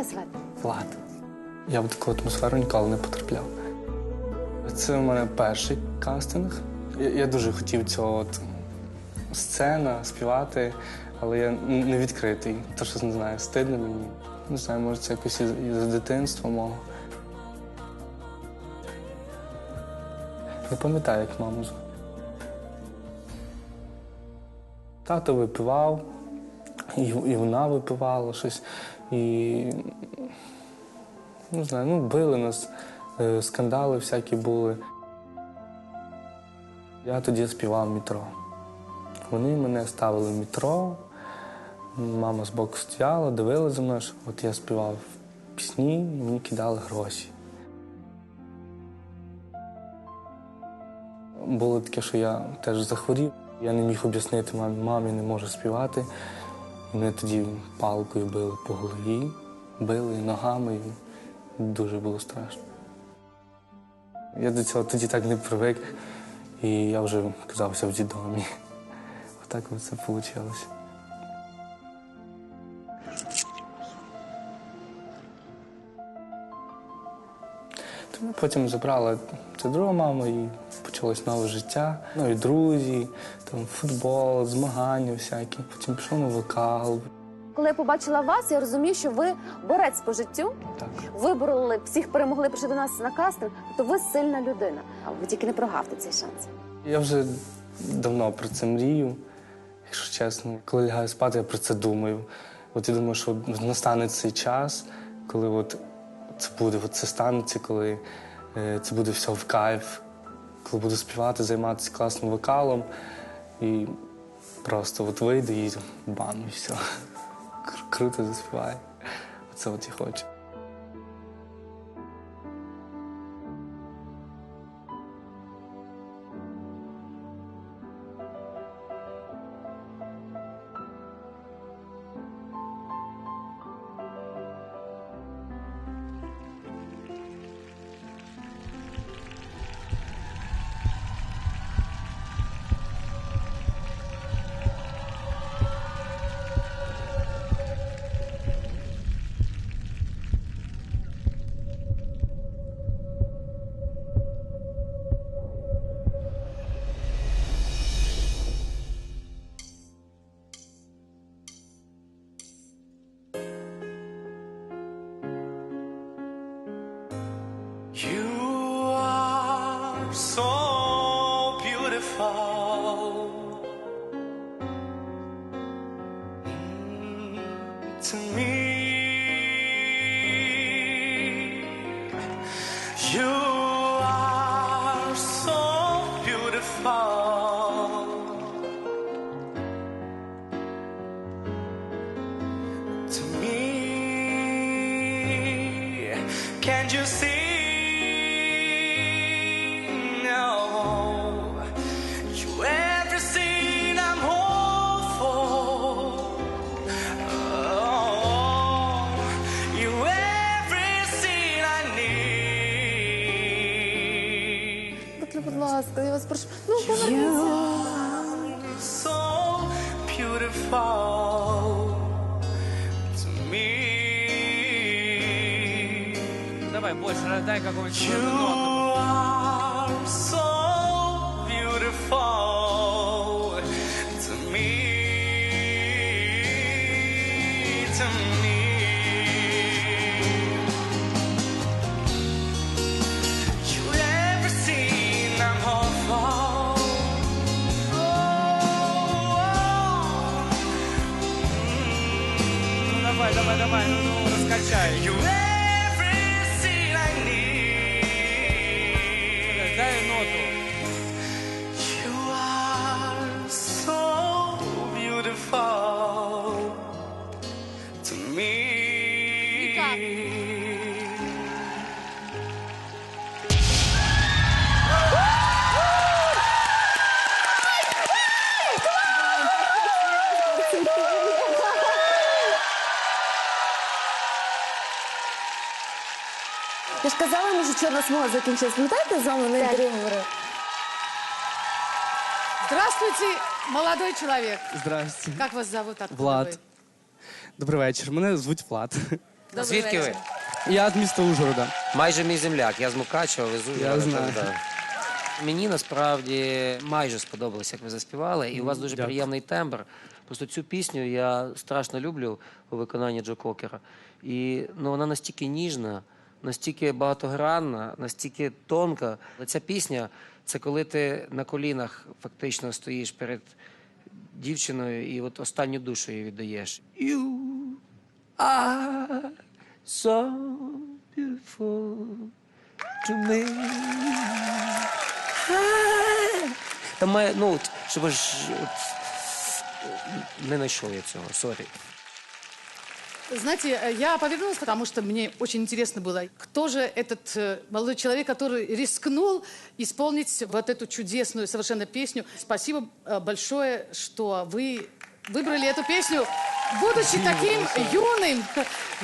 тебе звати? Влад. Я в таку атмосферу ніколи не потрапляв. Це у мене перший кастинг. Я, я дуже хотів цього от сцена, співати, але я не відкритий. То що не знаю, стидно мені. Не знаю, може це якось із, із дитинства мого. Не пам'ятаю, як маму звати. Тато випивав, і, і вона випивала щось. І не знаю, ну били нас, е, скандали всякі були. Я тоді співав метро. Вони мене ставили в метро, мама збоку стояла, дивилася за мною, що от я співав пісні і мені кидали гроші. Було таке, що я теж захворів. Я не міг об'яснити мамі, мамі не можу співати. Мене тоді палкою били по голові, били ногами, і дуже було страшно. Я до цього тоді так не привик, і я вже казався в дідомі. Отак це вийшло. Потім забрала це друга мама і почалось нове життя, нові друзі, там футбол, змагання всякі. Потім пішов на вокал. Коли я побачила вас, я розумію, що ви борець по життю. Так. Вибороли, всіх перемогли, прийшли до нас на кастинг, то ви сильна людина. А ви тільки не прогавте цей шанс. Я вже давно про це мрію, якщо чесно. Коли лягаю спати, я про це думаю. От я думаю, що настане цей час, коли от це буде, це станеться, коли е, це буде все в кайф, коли буду співати, займатися класним вокалом. І просто от вийду і бам, і все. Круто заспіваю. Оце от я хочу. So вас прошу. Ну, поверніться. so beautiful to me. Давай больше, раздай какую-нибудь You ноту. are so beautiful to me. To me. You йому, що закінчилась. Пам'ятаєте, з вами на інтерв'ю говорив? Здравствуйте, молодой человек. Здрасте. Как вас зовут? Откуда Влад. вы? Добрий вечір. Мене звуть Влад. Добрий Звідки ви? Я з міста Ужгорода. Майже мій земляк. Я з Мукачева, везу. Я знаю. Мені насправді майже сподобалось, як ви заспівали, і у вас дуже Дякую. приємний тембр. Просто цю пісню я страшно люблю у виконанні Джо Кокера. І ну, вона настільки ніжна, настільки багатогранна, настільки тонка. Ця пісня це коли ти на колінах фактично стоїш перед дівчиною і от останню душу їй віддаєш. You are so beautiful to me. Там має, ну, щоб ж от, не знайшов я цього, сорі. Знаете, э, я повернулась, потому что мне очень интересно было, кто же этот э, молодой человек, который рискнул исполнить вот эту чудесную совершенно песню. Спасибо э, большое, что вы выбрали эту песню, будучи таким юным,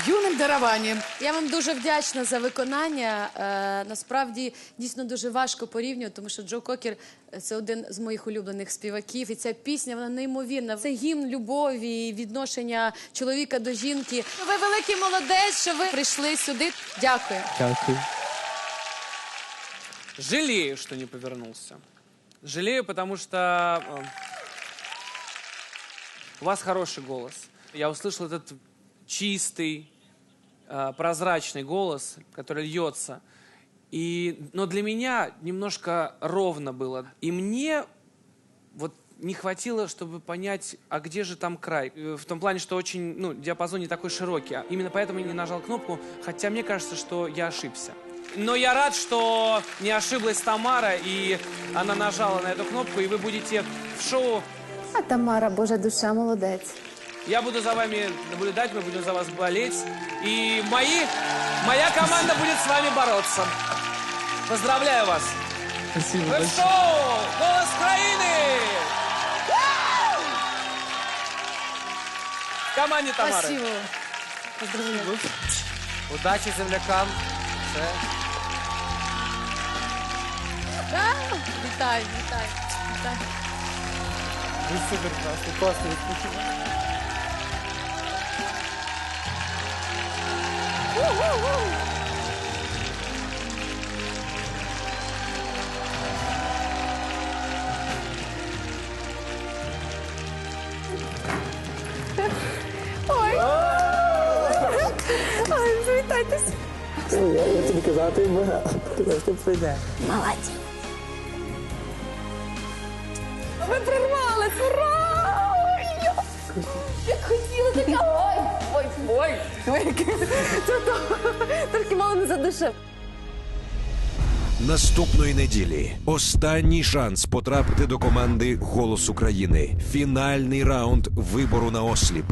юным дарованием. Я вам дуже вдячна за виконання. Е, насправді дійсно дуже важко порівнювати, тому що Джо Кокер е, це один з моїх улюблених співаків. І ця пісня вона неймовірна. Це гімн любові, і відношення чоловіка до жінки. Ви великий молодець, що ви прийшли сюди. Дякую. Дякую. Жалею, что не повернулся. Жалею, потому что э, у вас хороший голос. Я услышал этот чистый, э, прозрачный голос, который льется. И, но для меня немножко ровно было. И мне вот не хватило, чтобы понять, а где же там край. Э, В том плане, что очень, ну, диапазон не такой широкий. А Именно поэтому я не нажал кнопку, хотя мне кажется, что я ошибся. Но я рад, что не ошиблась Тамара, и она нажала на эту кнопку, и вы будете в шоу. А Тамара, Божа душа, молодець. Я буду за вами наблюдать, мы будем за вас болеть. И мои, моя команда будет с вами бороться. Поздравляю вас! Спасибо. Вы в шоу «Голос Украины». В команде Тамары. Спасибо. Удачі землякам. Все. Вітаю, вітаю. вітаю. Ви супер класно, класно Відпочиваєте. Ой, привітайтесь. Я тобі казати, що прийде. Молодці. Ви прирвали, ура! Як хотіла, така, ой, ой, ой, це то, тільки мало не задушив. Наступної неділі останній шанс потрапити до команди Голос України. Фінальний раунд вибору на осліп.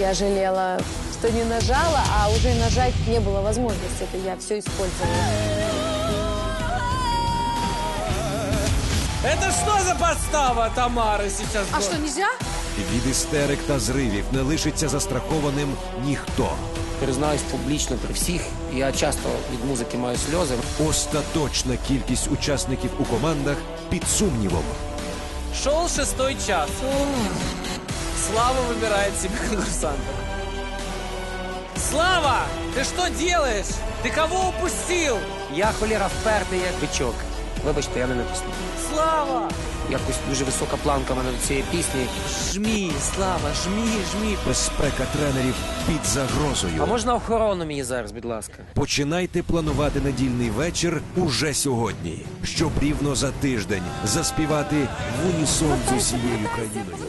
Я жалела, что не нажала, а уже нажать не было возможности. Это я все использовала. Это что за подстава Тамары сейчас А была? что, нельзя? Від істерик та зривів не лишиться застрахованим ніхто. Признаюсь публічно при всіх. Я часто від музики маю сльози. Остаточна кількість учасників у командах під сумнівом. Шел шестой час. Слава выбирает себе конкурсантов. Слава, ты что делаешь? Ты кого упустил? Я холєра впертий, як бичок. Вибачте, я не натиснув. Слава! Якось дуже висока планка в мене до цієї пісні. Жмі, Слава, жмі, жмі. Безпека тренерів під загрозою. А можна охорону мені зараз, будь ласка? Починайте планувати недільний вечір уже сьогодні, щоб рівно за тиждень заспівати в унісон з усією країною.